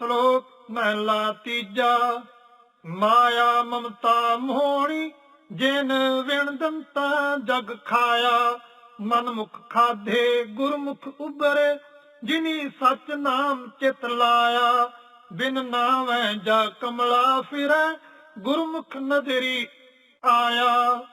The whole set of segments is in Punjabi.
ਸ਼ਲੋਕ ਮਹਿਲਾ ਤੀਜਾ, ਮਾਇਆ ਮਮਤਾ ਮੋਹਣੀ, ਜਿਨ ਵਿਣ ਦੰਤਾ ਜਗ ਖਾਇਆ ਮਨ ਮੁਖ ਖਾਧੇ ਗੁਰਮੁਖ ਉਬਰੇ ਜਿਨੀ ਸਚ ਨਾਮ ਚਿਤ ਲਾਇਆ, ਬਿਨ ਨਾਵੇਂ ਜਾ ਕਮਲਾ ਫਿਰੈ, ਗੁਰਮੁਖ ਨਦਰੀ ਆਇਆ।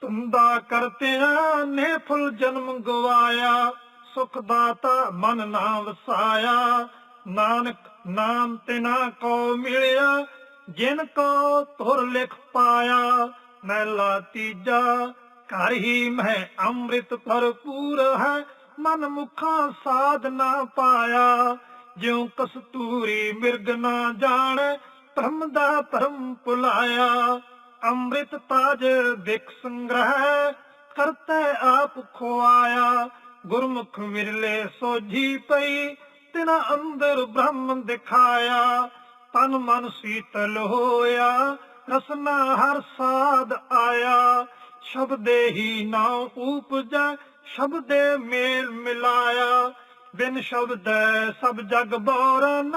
ਤੁੰਦਾ ਕਰਤਿਆਂ ਨੇ ਫੁੱਲ ਜਨਮ ਗਵਾਇਆ, ਸੁਖ ਦਾਤਾ ਮਨ ਨਾ ਵਸਾਇਆ, ਨਾਨਕ ਨਾਮ ਤੇ ਨਾ ਕੋ ਮਿਲਿਆ, ਜਿਨ ਕੋ ਤੁਰ ਲਿਖ ਪਾਇਆ, ਮਹਿਲਾ ਤੀਜਾ, ਘਰ ਹੀ ਮਹਿ ਅੰਮ੍ਰਿਤ ਭਰਪੂਰ ਹੈ, ਮਨ ਮੁਖਾਂ ਸਾਧ ਨਾ ਪਾਇਆ। ਜਿਉ ਕਸਤੂਰੀ ਮਿਰਗ ਨਾ ਜਾਣੈ, ਧਰਮ ਦਾ ਧਰਮ ਭੁਲਾਇਆ। ਅੰਮ੍ਰਿਤ ਤਾਜ ਵਿਖ ਸੰਗ੍ਰਹਿ, ਕਰਤੇ ਆਪ ਖੁਆਇਆ। ਗੁਰਮੁਖ ਮਿਰਲੇ ਸੋਝੀ ਪਈ ਤਿਨਾ ਅੰਦਰ ਬ੍ਰਹਮ ਦਿਖਾਇਆ, ਤਨ ਮਨ ਸੀਤਲ ਹੋਇਆ, ਰਸਨਾ ਹਰ ਸਾਧ ਆਇਆ। ਸ਼ਬਦੇ ਹੀ ਨਾ ਉਪਜੈ, ਸ਼ਬਦੇ ਮੇਲ ਮਿਲਾਇਆ। ਬਿਨ ਸ਼ਬਦੈ ਸਭ ਜਗ ਬੋਰਨ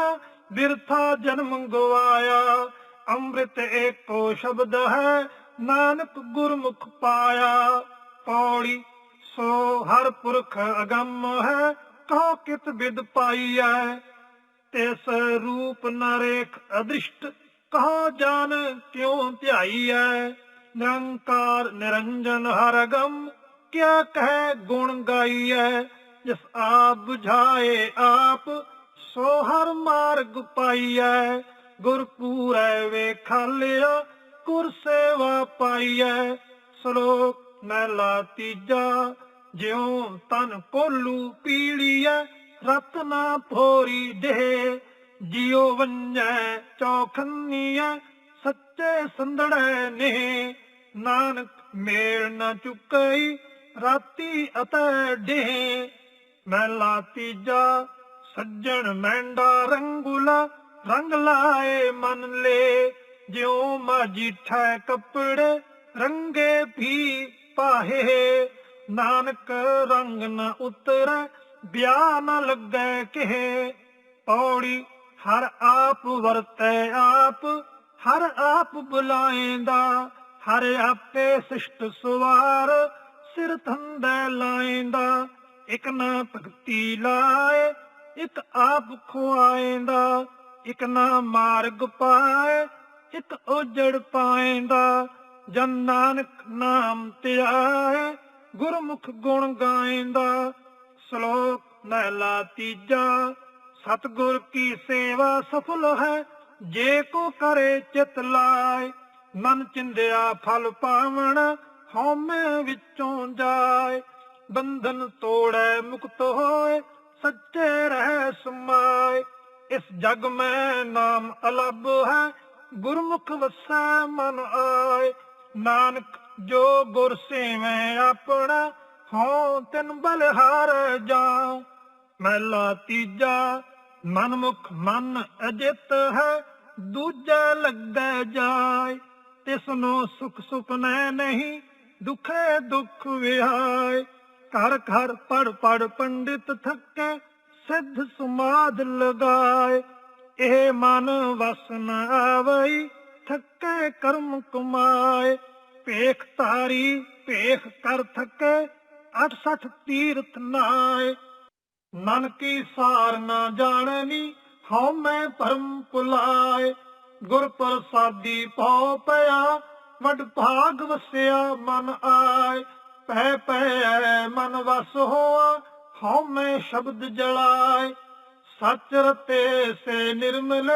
ਬਿਰਥਾ ਜਨਮ ਗਵਾਇਆ। ਅੰਮ੍ਰਿਤ ਏਕੋ ਸ਼ਬਦ ਹੈ, ਨਾਨਕ ਗੁਰਮੁਖ ਪਾਇਆ। ਪੌੜੀ ਸੋ ਹਰ ਪੁਰਖ ਅਗੰਮ ਹੈ ਕਹੋ ਕਿਤ ਵਿਦ ਪਾਈਐ ਤਿਸ ਰੂਪ ਨਰੇਖ ਅਦ੍ਰਿਸ਼ਟ, ਕਹੋ ਜਾਨ ਕਿਉ ਧਿਆਈਐ ਨਿਰੰਕਾਰ ਨਿਰੰਜਨ ਹਰ ਅਗੰਮ, ਕਿਆ ਕਹਿ ਗੁਣ ਗਾਈਐ ਜਿਸ ਆਪ 부ਝਾਏ ਆਪ, ਸੋ ਹਰ ਮਾਰਗ ਪਾਈਐ ਗੁਰ ਪੂਰੈ ਵੇਖਾਲਿਆ ਗੁਰ ਸੇਵਾ ਪਾਈਐ ਸ਼ਲੋਕ ਮਹਿਲਾ ਤੀਜਾ ਜਿਉ ਤਨ ਕੋਲੂ ਪੀੜੀਐ ਰਤਨਾ ਭੋਰੀ ਦੇ ਜਿਉ ਵੰਜੈ ਚੌਖੰਨੀਐ, ਸੱਚੇ ਸੰਦੜੈ ਨੇ ਨਾਨਕ ਮੇਲ ਨ ਚੁਕਈ, ਰਾਤੀ ਅਤੇ ਡੇ ਮਹਿਲਾ ਤੀਜਾ ਸੱਜਣ ਮੈਂਡਾ ਰੰਗੁਲਾ, ਰੰਗ ਲਾਏ ਮਨ ਲੈ। ਜਿਉ ਮਾਜੀ ਠੈ ਕੱਪੜੇ, ਰੰਗੇ ਵੀ ਪਾਹੇ। ਨਾਨਕ ਰੰਗ ਨ ਉਤਰੈ, ਵਿਆਹ ਨ ਲੱਗੈ ਕਿਹੇ। ਪੌੜੀ ਹਰ ਆਪ ਵਰਤੈ ਆਪ, ਹਰ ਆਪ ਬੁਲਾਏਂਦਾ, ਹਰ ਆਪੇ ਸਿਸ਼ਟ ਸੁਵਾਰ, ਸਿਰ ਥੰਦੈ ਲਾਏਂਦਾ। ਇਕ ਨਾ ਭਗਤੀ ਲਾਏ, ਇਕ ਆਪ ਖੁਆਏਂਦਾ। ਇਕ ਨਾ ਮਾਰਗ ਪਾਏ, ਇਕ ਉਜੜ ਪਾਏਂਦਾ। ਜਨ ਨਾਨਕ ਨਾਮ ਧਿਆਏ ਗੁਰਮੁਖ ਗੁਣ ਗਾਏਂਦਾ ਸ਼ਲੋਕ ਮਹਿਲਾ ਤੀਜਾ। ਸਤਗੁਰ ਕੀ ਸੇਵਾ ਸਫਲ ਹੈ, ਜੇ ਕੋ ਕਰੇ ਚਿਤ ਲਾਏ। ਮਨ ਚਿੰਦਿਆ ਫਲ ਪਾਵਣ, ਹਉਮੈ ਵਿੱਚੋਂ ਜਾਏ। ਬੰਧਨ ਤੋੜੈ ਮੁਕਤ ਹੋਏ, ਸੱਚੇ ਰਹਿ ਸਮਾਏ। ਇਸ ਜਗ ਮੈਂ ਨਾਮ ਅਲੱਭ ਹੈ, ਗੁਰਮੁਖ ਵਸੈ ਮਨ ਆਏ। ਨਾਨਕ ਜੋ ਗੁਰ ਸੇਵੈ ਆਪਣਾ, ਹਉ ਤਿਨ ਬਲਿਹਾਰ ਜਾਉ। ਮਹਿਲਾ ਤੀਜਾ, ਮਨਮੁਖ ਮਨ ਅਜਿਤ ਹੈ, ਦੂਜਾ ਲੱਗੈ ਜਾਏ। ਤਿਸਨੂੰ ਸੁਖ ਸੁਪਨੈ ਨਹੀਂ, ਦੁਖੇ ਦੁਖ ਵਿਹਾਏ। ਘਰ ਘਰ ਪੜ ਪੜ ਪੰਡਿਤ ਥੱਕੇ, ਸਿੱਧ ਸਮਾਦ ਲਗਾਏ। ਇਹ ਮਨ ਵਸਨ ਨ ਆਵਈ, ਥੱਕੇ ਕਰਮ ਕਮਾਏ। ਭੇਖ ਤਾਰੀ ਭੇਖ ਕਰ ਥੱਕੇ 68 ਤੀਰਥ ਨਾਏ। ਮਨ ਕੀ ਸਾਰ ਨਾ ਜਾਣਨੀ ਹਉ ਮੈਂ ਭਰਮ ਪੁਲਾਏ ਗੁਰ ਪ੍ਰਸਾਦੀ ਪਉ ਪਿਆ, ਵਡ ਭਾਗ ਵਸਿਆ ਮਨ ਆਏ। ਪੈ ਪੈ ਮਨ ਵਸ ਹੋਆ, ਹਉ ਮੈਂ ਸ਼ਬਦ ਜਲਾਏ। ਸਚ ਰਤੇ ਸੇ ਨਿਰਮਲ,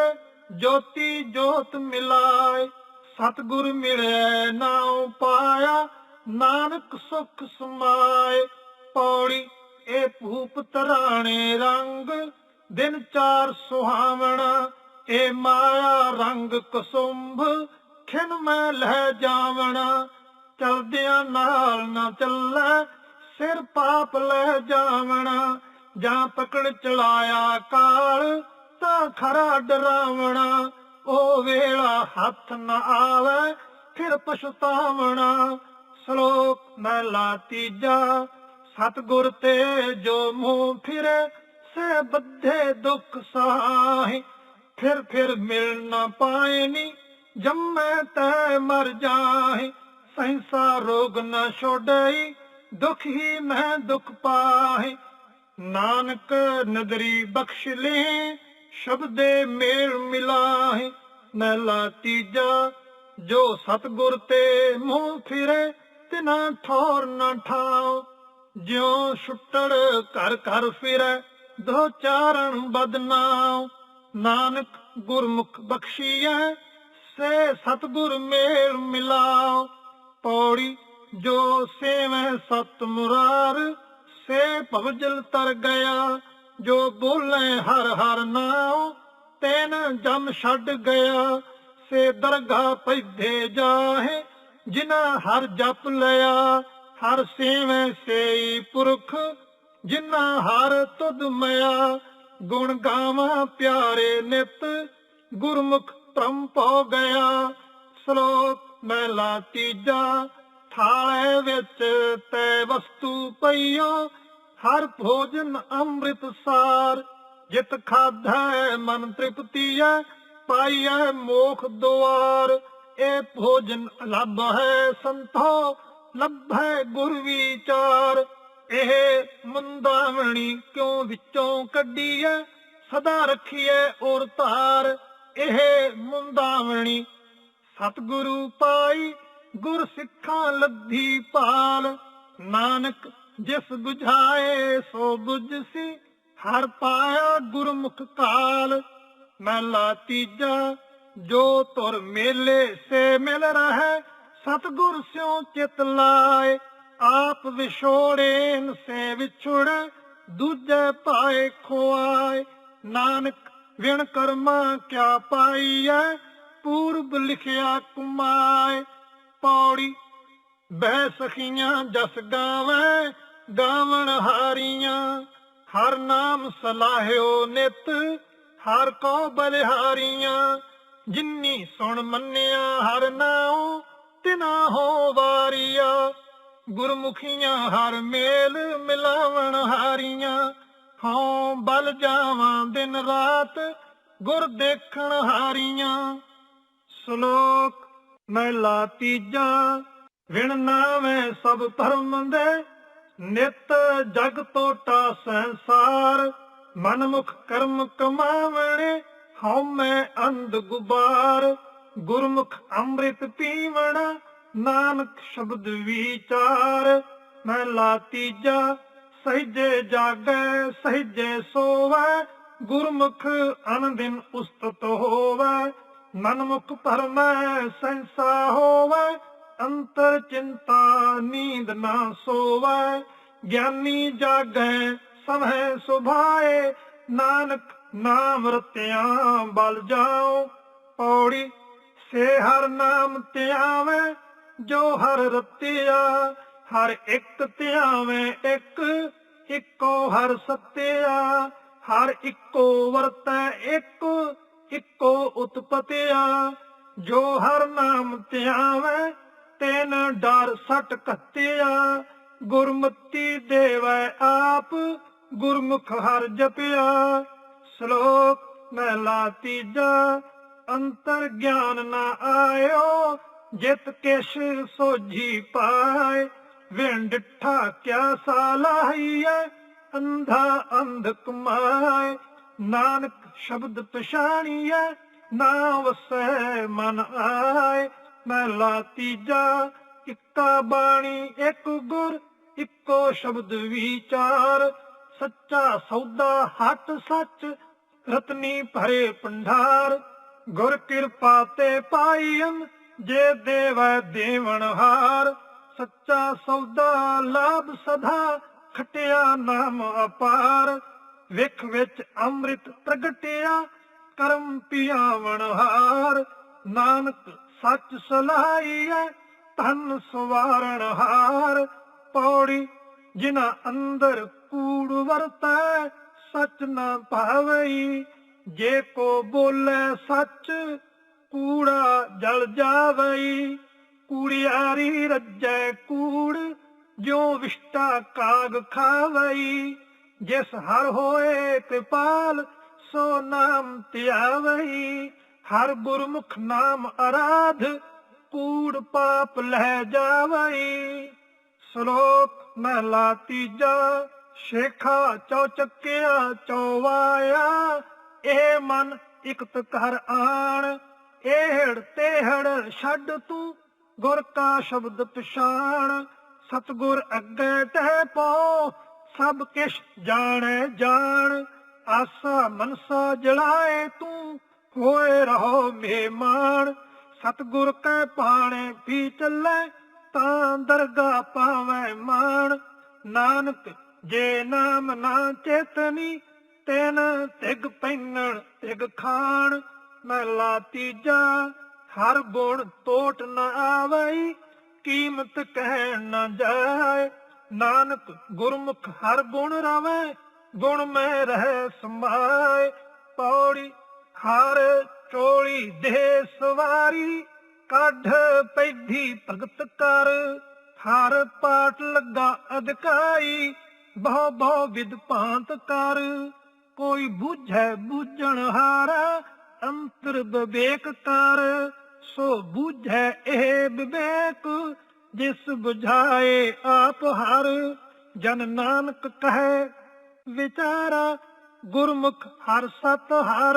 ਜੋਤੀ ਜੋਤ ਮਿਲਾਏ। ਸਤਗੁਰ ਮਿਲਿਆ ਨਾਉ ਪਾਇਆ ਨਾਨਕ ਸੁਖ ਸਮਾਏ। ਪੌੜੀ, ਇਹ ਭੂਪ ਤਰਾਣੇ ਰੰਗ, ਦਿਨ ਚਾਰ ਸੁਹਾਵਣਾ, ਇਹ ਮਾਇਆ ਰੰਗ ਕਸੁੰਭ। ਖਿਨ ਮੈਂ ਲੈ ਜਾਵਣਾ, ਚਲਦਿਆਂ ਨਾਲ ਨਾ ਚੱਲੈ, ਸਿਰ ਪਾਪ ਲੈ ਜਾਵਣਾ। ਜਾਂ ਪਕੜ ਚਲਾਇਆ ਕਾਲ, ਤਾਂ ਖਰਾ ਡਰਾਵਣਾ। ਉਹ ਵੇਲਾ ਹੱਥ ਨਾ ਆਵੇ, ਫਿਰ ਪਛਤਾਵਣਾ। ਸ਼ਲੋਕ ਮਹਿਲਾ ਤੀਜਾ, ਸਤਗੁਰ ਤੇ ਜੋ ਮੂੰਹ ਫਿਰੇ, ਸੇ ਬੱਧੇ ਦੁੱਖ ਸਾਹੀ। ਫਿਰ ਫਿਰ ਮਿਲ ਨਾ ਪਾਏ ਨੀ, ਜੰਮੈ ਤੈ ਮਰ ਜਾਹੇ। ਸੰਸਾ ਰੋਗ ਨ ਛੋੜਈ ਦੁਖ ਹੀ ਮੈਂ ਦੁਖ ਪਾਹੇ। ਨਾਨਕ ਨਦਰੀ ਬਖਸ਼ ਲੇ ਸ਼ਬਦੇ ਮੇਲ ਮਿਲਾਹੇ ਮਹਿਲਾ ਤੀਜਾ, ਜੋ ਸਤਗੁਰ ਤੇ ਮੂੰਹ ਫਿਰੇ ਤਿਨਾ ਠੌਰ ਨਾ ਠਾਓ ਜਿਉ ਛੁੱਟੜ ਘਰ ਘਰ ਫਿਰੈ, ਦੋ ਚਾਰਣ ਬਦਨਾਮ ਨਾਨਕ ਗੁਰਮੁਖ ਬਖਸ਼ੀਐ, ਸੇ ਸਤਗੁਰ ਮੇਲ ਮਿਲਾਓ ਪੌੜੀ ਜੋ ਸੇਵੈ ਸਤ ਮੁਰਾਰ, ਸੇ ਭਵਜਲ ਤਰ ਗਿਆ। ਜੋ ਬੋਲੇ ਹਰ ਹਰ ਨਾਮ ਤੈਨ ਜਮ ਛੱਡ ਗਿਆ। ਸੇ ਦਰਗਾ ਪੈਦੇ ਜਾਹੇ ਜਿਨਾ ਹਰ ਜਪ ਲਿਆ। ਹਰ ਸੇਵੈ ਸੇਈ ਪੁਰਖ ਜਿਨਾ ਹਰ ਤੁਧ ਮਿਆ। ਗੁਣ ਗਾਵਾਂ ਪਿਆਰੇ ਨਿਤ, ਗੁਰਮੁਖ ਭ੍ਰਮ ਪਉ ਗਿਆ। ਸ਼ਲੋਕ ਮਹਿਲਾ ਤੀਜਾ, ਥਾਲੇ ਵਿੱਚ ਤੈ ਵਸਤੂ ਪਈਓ। ਹਰ ਭੋਜਨ ਅੰਮ੍ਰਿਤ ਸਾਰ ਜਿਤ ਖਾਧੈ ਮਨ ਤ੍ਰਿਪਤੀਐ, ਪਾਈਐ ਮੋਖ ਦੁਆਰ। ਇਹ ਭੋਜਨ ਲੱਭ ਹੈ ਸੰਤੋ ਲੱਭੈ ਗੁਰ ਵਿਚਾਰ। ਇਹ ਮੁੰਦਾਵਣੀ ਕਿਉਂ ਵਿੱਚੋਂ ਕੱਢੀਐ? ਸਦਾ ਰੱਖੀਐ ਔਰ ਧਾਰ। ਇਹ ਮੁੰਦਾਵਣੀ, ਸਤਿਗੁਰੂ ਪਾਈ, ਗੁਰ ਸਿੱਖਾਂ ਲੱਧੀ ਪਾਲ ਨਾਨਕ ਜਿਸ ਬੁਝਾਏ ਸੋ 부ਝਸੀ ਹਰ ਪਾਇਆ ਗੁਰਮੁਖ ਕਾਲ। ਮਹਿਲਾ ਤੀਜਾ, ਜੋ ਤੁਰ ਮੇਲੇ ਸੇ ਮਿਲ ਰਹੈ, ਸਤਿਗੁਰ ਸਿਉ ਚਿਤ ਲਾਏ। ਆਪ ਵਿਛੋੜੇਨ ਸੇ ਵਿਛੁੜ, ਦੂਜੇ ਪਾਏ ਖੋਆਏ। ਨਾਨਕ, ਵਿਣ ਕਰਮਾ ਕਿਆ ਪਾਈਐ, ਪੂਰਬ ਲਿਖਿਆ ਕੁਮਾਏ। ਪੌੜੀ, ਬਹਿ ਸਖੀਆਂ ਜਸ ਗਾਵੇ ਗਾਵਣ ਹਾਰੀਆਂ, ਹਰ ਨਾਮ ਸਲਾਹਿਓ ਨਿਤ, ਹਰ ਕੋ ਬਲਿਹਾਰੀਆਂ। ਜਿੰਨੀ ਸੁਣ ਮੰਨਿਆ ਹਰ ਨਾਉ, ਤਿਨਾ ਹੋ ਵਾਰੀਆ। ਗੁਰਮੁਖੀਆਂ ਹਰ ਮੇਲ ਮਿਲਾਵਣ ਹਾਰੀਆਂ। ਹਉ ਬਲ ਜਾਵਾਂ ਦਿਨ ਰਾਤ, ਗੁਰ ਦੇਖਣ ਹਾਰੀਆਂ। ਸ਼ਲੋਕ ਮਹਿਲਾ ਤੀਜਾ, ਵਿਣ ਨਾਵੇਂ ਸਭ ਧਰਮ ਦੇ। ਨਿਤ ਜਗ ਤੋਟਾ ਸੰਸਾਰ, ਮਨਮੁਖ ਕਰਮ ਕਮਾਵਣੇ, ਹਉ ਮੈਂ ਅੰਧ ਗੁਬਾਰ। ਗੁਰਮੁਖ ਅੰਮ੍ਰਿਤ ਪੀਵਣਾ, ਨਾਨਕ ਸ਼ਬਦ ਵਿਚਾਰ। ਲਾ ਤੀਜਾ, ਸਹਿਜੇ ਜਾਗੈ, ਸਹਿਜੇ ਸੋਵੈ। ਗੁਰਮੁਖ ਅਨੰਦਿਨ ਉਸਤਤ ਹੋਵੈ। ਮਨਮੁਖ ਪਰਮੈ ਸੰਸਾ ਹੋਵੈ। ਅੰਤਰ ਚਿੰਤਾ ਨੀਂਦ ਨਾ ਸੋਵੈ, ਗਿਆਨੀ ਜਾਗੈ ਸਭੈ ਸੁਭਾਏ, ਨਾਨਕ ਨਾਮ ਰਤਿਆਂ ਬਲ ਜਾਓ ਪੌੜੀ, ਸੇ ਹਰ ਨਾਮ ਧਿਆਵੇਂ, ਜੋ ਹਰ ਰਤਿਆ, ਹਰ ਇੱਕ ਧਿਆਵੇਂ ਇੱਕ, ਇੱਕੋ ਹਰ ਸਤਿਆ, ਹਰ ਇੱਕੋ ਵਰਤੈ ਇੱਕ, ਇੱਕੋ ਉਤਪਤਿਆ, ਜੋ ਹਰ ਨਾਮ ਧਿਆਵੇਂ ਤੈਨ ਡਰ ਸਟ ਕੱਤਿਆ ਗੁਰਮਤੀ ਦੇਵੈ ਆਪ, ਗੁਰਮੁਖ ਹਰ ਜਪਿਆ। ਸ਼ਲੋਕ ਮਹਿਲਾ ਤੀਜਾ, ਅੰਤਰ ਗਿਆਨ ਨਾ ਆਇਓ, ਜਿਤ ਕਿਛ ਸੋਝੀ ਪਾਏ। ਵਿਣ ਡਿਠਾ ਕਿਆ ਸਾਲਾਹੀਐ ਅੰਧਾ ਅੰਧ ਕਮਾਏ ਨਾਨਕ ਸ਼ਬਦ ਪਛਾਣੀਐ ਨਾ ਵਸੈ ਮਨ ਆਏ। ਮਹਿਲਾ ਤੀਜਾ ਇੱਕਾ ਬਾਣੀ ਇੱਕ ਗੁਰ, ਇੱਕੋ ਸ਼ਬਦ ਵਿਚਾਰ। ਸੱਚਾ ਸੌਦਾ ਹੱਟ ਸੱਚ, ਰਤਨੀ ਭਰੇ ਭੰਡਾਰ। ਗੁਰ ਕਿਰਪਾ ਤੇ ਪਾਈਨ ਜੇ ਦੇਵੈ ਦੇਵਨ ਹਾਰ। ਸੱਚਾ ਸੌਦਾ ਲਾਭ ਸਦਾ, ਖਟਿਆ ਨਾਮ ਅਪਾਰ। ਵਿਖ ਵਿੱਚ ਅੰਮ੍ਰਿਤ ਪ੍ਰਗਟਿਆ, ਕਰਮ ਪਿਆਵਣ ਹਾਰ। ਨਾਨਕ ਸੱਚ ਸਲਾਹੀਐ ਧਨ ਸਵਾਰਣ ਹਾਰ। ਪੌੜੀ ਜਿਨਾ ਅੰਦਰ ਕੂੜ ਵਰਤੈ, ਸੱਚ ਨਾ ਭਾਵਈ। ਜੇ ਕੋ ਬੋਲੇ ਸੱਚ, ਕੂੜਾ ਜਲ ਜਾਵਈ। ਕੂੜਿਆਰੀ ਰੱਜੈ ਕੂੜ ਜੋ ਵਿਸ਼ਟਾ ਕਾਗ ਖਾਵਈ। ਜਿਸ ਹਰ ਹੋਏ ਕਿਰਪਾਲ, ਸੋ ਨਾਮ ਧਿਆਵਈ। ਹਰ ਗੁਰਮੁਖ ਨਾਮ ਅਰਾਧ, ਕੂੜ ਪਾਪ ਲਹਿ ਜਾਵਈ। ਸ਼ਲੋਕ ਮਹਲਾ ਤੀਜਾ, ਸ਼ੇਖਾ ਚੌਚੱਕਿਆ ਚੌਵਾਇਆ ਇਹ ਮਨ ਇਕਤ ਕਰ ਆਣ ਇਹੜ ਤੇਹੜ ਛੱਡ ਤੂੰ, ਗੁਰ ਕਾ ਸ਼ਬਦ ਪਛਾਣ। ਸਤਗੁਰ ਅੱਗੇ ਤਹਿ ਪੋ ਸਭ ਕਿਛ ਜਾਣੈ ਜਾਣ। ਆਸਾ ਮਨਸਾ ਜਲਾਏ ਤੂੰ ਹੋਏ ਰਹੋ ਮਹਿਮਾਨ, ਸਤਗੁਰ ਕੈ ਪਾਣੇ ਵੀ ਚੱਲੇ, ਤਾਂ ਦਰਗਾ ਪਾਵੈ ਮਾਣ। ਨਾਨਕ ਜੇ ਨਾਮ ਨਾ ਚੇਤਨੀ, ਤੈਨ ਤਿਗ ਪੈਨਣ ਤਿਗ ਖਾਣ। ਮਹਲਾ ਤੀਜਾ, ਹਰ ਗੁਣ ਟੋਟ ਨਾ ਆਵਈ, ਕੀਮਤ ਕਹਿਣ ਨਾ ਜਾਏ। ਨਾਨਕ ਗੁਰਮੁਖ ਹਰ ਗੁਣ ਰਵੇ, ਗੁਣ ਮੈਂ ਰਹਿ ਸਮਾਏ। ਪੌੜੀ ਹਰ ਚੋਲੀ ਦੇ ਸਵਾਰੀ, ਕੱਢ ਪੈਧੀ ਭਗਤ ਕਰ ਹਰ ਪਾਟ ਲੱਗਾ ਅਧਿਕਾਈ ਬਹੁ ਬਹੁ ਵਿਦ ਭਾਂਤ ਕਰ। ਕੋਈ ਬੁਝੈ ਬੁਝਣ ਹਾਰਾ, ਅੰਤਰ ਵਿਵੇਕ ਕਰ। ਸੋ ਬੁਝੈ ਇਹ ਵਿਵੇਕ, ਜਿਸ ਬੁਝਾਏ ਆਪ ਹਰ। ਜਨ ਨਾਨਕ ਕਹੈ, ਵਿਚਾਰਾ ਗੁਰਮੁਖ ਹਰ ਸਤ ਹਰ।